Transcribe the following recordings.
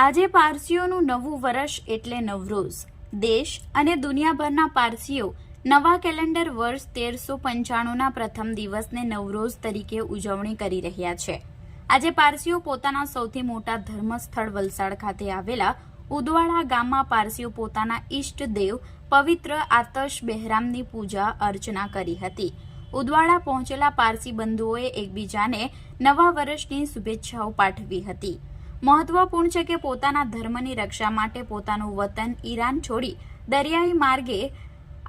આજે પારસીઓનું નવું વર્ષ એટલે નવરોઝ. દેશ અને દુનિયાભરના પારસીઓ નવા કેલેન્ડર વર્ષ તેરસો પંચાણુંના પ્રથમ દિવસને નવરોઝ તરીકે ઉજવણી કરી રહ્યા છે. આજે પારસીઓ પોતાના સૌથી મોટા ધર્મસ્થળ વલસાડ ખાતે આવેલા ઉદવાડા ગામમાં પારસીઓ પોતાના ઈષ્ટ દેવ પવિત્ર આતશ બહેરામની પૂજા અર્ચના કરી હતી. ઉદવાડા પહોંચેલા પારસી બંધુઓએ એકબીજાને નવા વર્ષની શુભેચ્છાઓ પાઠવી હતી. મહત્વપૂર્ણ છે કે પોતાના ધર્મની રક્ષા માટે પોતાનું વતન ઈરાન છોડી દરિયાઈ માર્ગે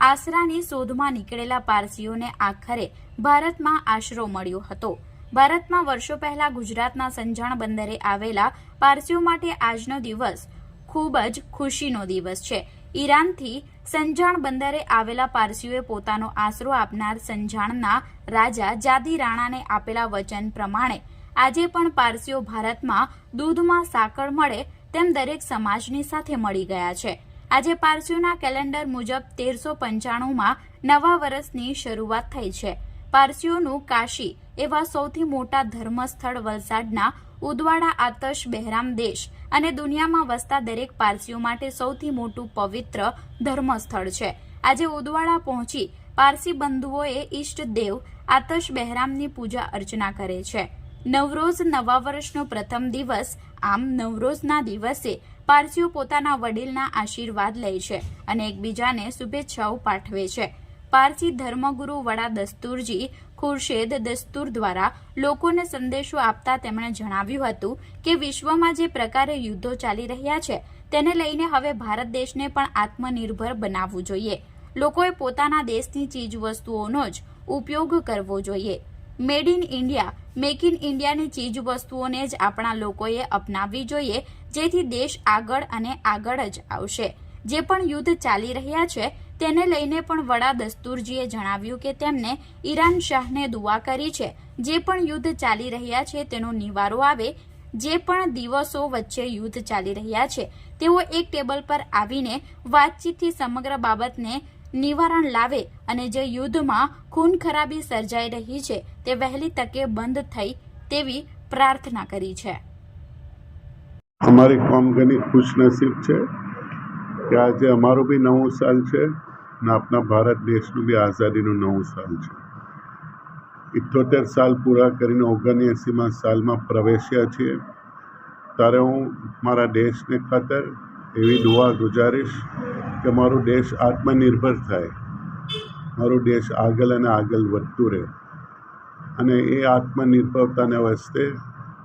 આશરાની શોધમાં નીકળેલા પારસીઓને આખરે ભારતમાં આશરો મળ્યો હતો. ભારતમાં વર્ષો પહેલા ગુજરાતના સંજાણ બંદરે આવેલા પારસીઓ માટે આજનો દિવસ ખૂબ જ ખુશીનો દિવસ છે. ઈરાનથી સંજાણ બંદરે આવેલા પારસીઓએ પોતાનો આશરો આપનાર સંજાણના રાજા જાદી રાણાને આપેલા વચન પ્રમાણે આજે પણ પારસીઓ ભારતમાં દૂધમાં સાકર મળે તેમ દરેક સમાજની સાથે મળી ગયા છે. આજે પારસીઓના કેલેન્ડર મુજબ તેરસો પંચાણુંમાં નવા વર્ષની શરૂઆત થઈ છે. પારસીઓનું કાશી એવા સૌથી મોટા ધર્મસ્થળ વલસાડના ઉદવાડા, આતશ, બહેરામ દેશ અને દુનિયામાં વસતા દરેક પારસીઓ માટે સૌથી મોટું પવિત્ર ધર્મસ્થળ છે. આજે ઉદવાડા પહોંચી પારસી બંધુઓએ ઈષ્ટ દેવ આતશ, બહેરામની પૂજા અર્ચના કરે છે. નવરોઝ નવા વર્ષનો પ્રથમ દિવસ આમ નવરોઝના દિવસે પારસીઓ પોતાના વડીલના આશીર્વાદ લે છે અને એકબીજાને શુભેચ્છાઓ પાઠવે છે. પારસી ધર્મગુરુ વડા દસ્તુરજી ખુરશેદ દસ્તુર દ્વારા લોકોને સંદેશો આપતા તેમણે જણાવ્યું હતું કે વિશ્વમાં જે પ્રકારે યુદ્ધો ચાલી રહ્યા છે તેને લઈને હવે ભારત દેશને પણ આત્મનિર્ભર બનાવવું જોઈએ. લોકોએ પોતાના દેશની ચીજ વસ્તુઓનો જ ઉપયોગ કરવો જોઈએ. Made in India make in ઇન્ડિયાની ચીજ વસ્તુઓને જ આપણા લોકોએ અપનાવવી જોઈએ, જેથી દેશ આગળ અને આગળ જ આવશે. જે પણ યુદ્ધ ચાલી રહ્યા છે, તેને લઈને પણ વડા દસ્તુરજીએ જણાવ્યું કે તેમને ઈરાન શાહને દુઆ કરી છે. જે પણ યુદ્ધ ચાલી રહ્યા છે, તેનો નિવારો આવે. જે પણ દિવસો વચ્ચે યુદ્ધ ચાલી રહ્યા છે, તેઓ એક ટેબલ પર આવીને વાતચીતથી સમગ્ર બાબતને નિવારણ લાવે અને જે યુદ્ધમાં ખૂન ખરાબી સર્જાઈ રહી છે, તે વહેલી તકે બંધ થઈ તેવી પ્રાર્થના કરી છે. અમારી કોમ ઘણી ખુશનસીબ છે કે આજે અમારું બી નવું સાલ છે ને આપણા ભારત દેશનું બી આઝાદીનું નવું સાલ છે. ઇઠ્ઠોતેર સાલ પૂરા કરીને ઓગણએંસીમાં સાલમાં પ્રવેશ્યા છીએ. ત્યારે હું મારા દેશને ખાતર એવી દુઆ ગુજારીશ કે મારું દેશ આત્મનિર્ભર થાય. મારો દેશ આગળ અને આગળ વધતું રહે. અને એ આત્મનિર્ભરતાને વસ્તે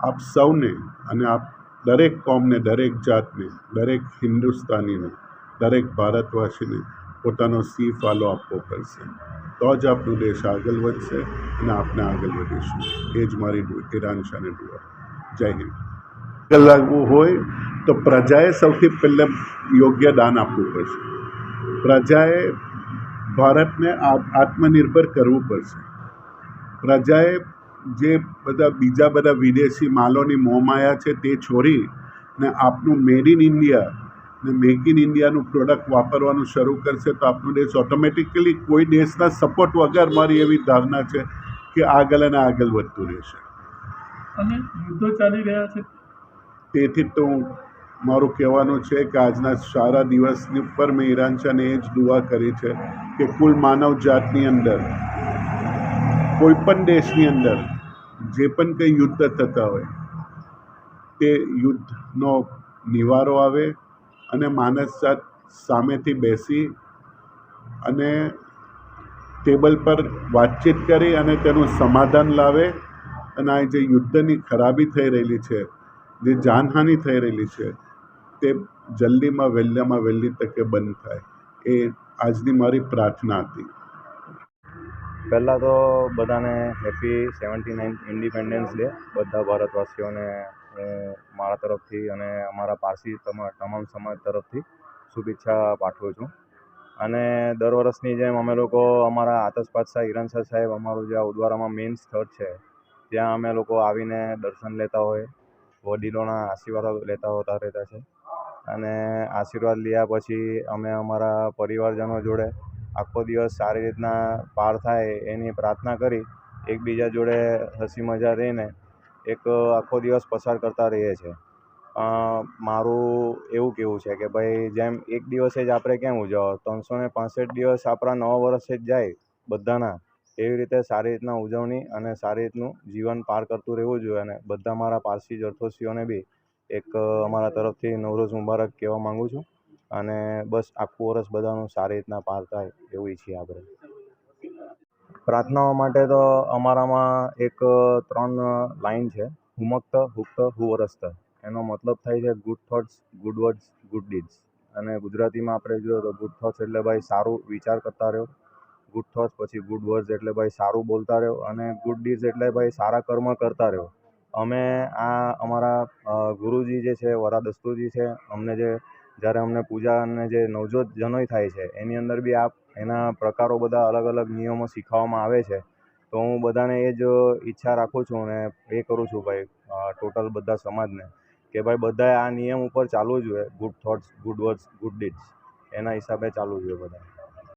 આપ સૌને અને આપ દરેક કોમને, દરેક જાતને, દરેક હિન્દુસ્તાનીને, દરેક ભારતવાસીને પોતાનો સી ફાલો આપવો પડશે. તો જ આપણું દેશ આગળ વધશે અને આપણે આગળ વધીશું. એ જ મારી ઈરાન શાને દુઆ. જય હિન્દ. આગળ લાગવું હોય તો પ્રજાએ સૌથી પહેલે યોગ્ય દાન આપવું પડશે. પ્રજાએ ભારતને આત્મનિર્ભર કરવું પડશે. પ્રજાએ જે બધા બીજા બધા વિદેશી માલોની મોહમાયા છે તે છોડી ને આપનું મેડ ઇન ઇન્ડિયા ને મેક ઇન ઇન્ડિયાનું પ્રોડક્ટ વાપરવાનું શરૂ કરશે તો આપનો દેશ ઓટોમેટિકલી કોઈ દેશના સપોર્ટ વગર મારી એવી ધારણા છે કે આગળ અને આગળ વધતું રહેશે. અને યુદ્ધો ચાલી રહ્યા છે. તેથી તો હું મારું કહેવાનું છે કે આજના સારા દિવસની ઉપર મેં ઈરાનચાને એ જ દુઆ કરી છે કે કુલ માનવ જાતની અંદર, કોઈ પણ દેશની અંદર, જે પણ કંઈ યુદ્ધ થતા હોય, તે યુદ્ધનો નિવારો આવે અને માનસ જાત સામેથી બેસી અને ટેબલ પર વાતચીત કરી અને તેનું સમાધાન લાવે અને આ જે યુદ્ધની ખરાબી થઈ રહેલી છે જે જાનહાનિ થઈ રહેલી છે, તે જલ્દીમાં વહેલામાં વહેલી તકે બંધ થાય. એ આજની મારી પ્રાર્થના હતી. પહેલાં તો બધાને happy seventy nine independence day. બધા ભારતવાસીઓને હું મારા તરફથી અને અમારા પારસી તમા, તમામ સમાજ તરફથી શુભેચ્છા પાઠવું છું. અને દર વર્ષની જેમ અમે લોકો અમારા આતશ પાતશાહ શાહ સાહેબ અમારું જે ઉદવારામાં મેઇન સ્થળ છે, ત્યાં અમે લોકો આવીને દર્શન લેતા હોય. વડીલોના આશીર્વાદ લેતા હોતા રહેતા છે. અને આશીર્વાદ લીધા પછી અમે અમારા પરિવારજનો જોડે આખો દિવસ સારી રીતના પાર થાય એની પ્રાર્થના કરી, એકબીજા જોડે હસી મજા રહીને એક આખો દિવસ પસાર કરતા રહીએ છીએ. મારું એવું કહેવું છે કે ભાઈ, જેમ એક દિવસે જ આપણે કેમ ઉજવો ત્રણસો ને પાંસઠ દિવસ આપણા નવા વર્ષે જ જાય બધાના. એવી રીતે સારી રીતના ઉજવણી અને સારી રીતનું જીવન પાર કરતું રહેવું જોઈએ અને બધા મારા પારસી જરદોશીઓને બી એક અમારા તરફથી નવરોઝ મુબારક કહેવા માગું છું અને બસ આખું વર્ષ બધાનું સારી રીતના પાર થાય એવું ઈચ્છીએ આપણે. પ્રાર્થનાઓ માટે તો અમારામાં એક ત્રણ લાઈન છે. હુમક્ત, હુક્ત, હુવરસ્ત. એનો મતલબ થાય છે good thoughts good words good deeds અને ગુજરાતીમાં આપણે જોઈએ તો ગુડ થોટ્સ એટલે ભાઈ સારું વિચાર કરતા રહો ગુડ થોટ્સ પછી ગુડ વર્ડ્સ એટલે ભાઈ સારું બોલતા રહો અને ગુડ ડીડ્સ એટલે ભાઈ સારા કર્મ કરતા રહો અમે આ અમારા ગુરુજી જે છે વરા દસ્તુજી છે, અમને જે, જ્યારે અમને પૂજા અને જે નવજોત જનોય થાય છે, એની અંદર બી આ એના પ્રકારો બધા અલગ અલગ નિયમો શીખવવામાં આવે છે. તો હું બધાને એ જ ઈચ્છા રાખું છું અને એ કરું છું ભાઈ ટોટલ બધા સમાજને, કે ભાઈ બધાએ આ નિયમ ઉપર ચાલવું જોઈએ. Good thoughts good words good deeds એના હિસાબે ચાલવું જોઈએ બધાએ.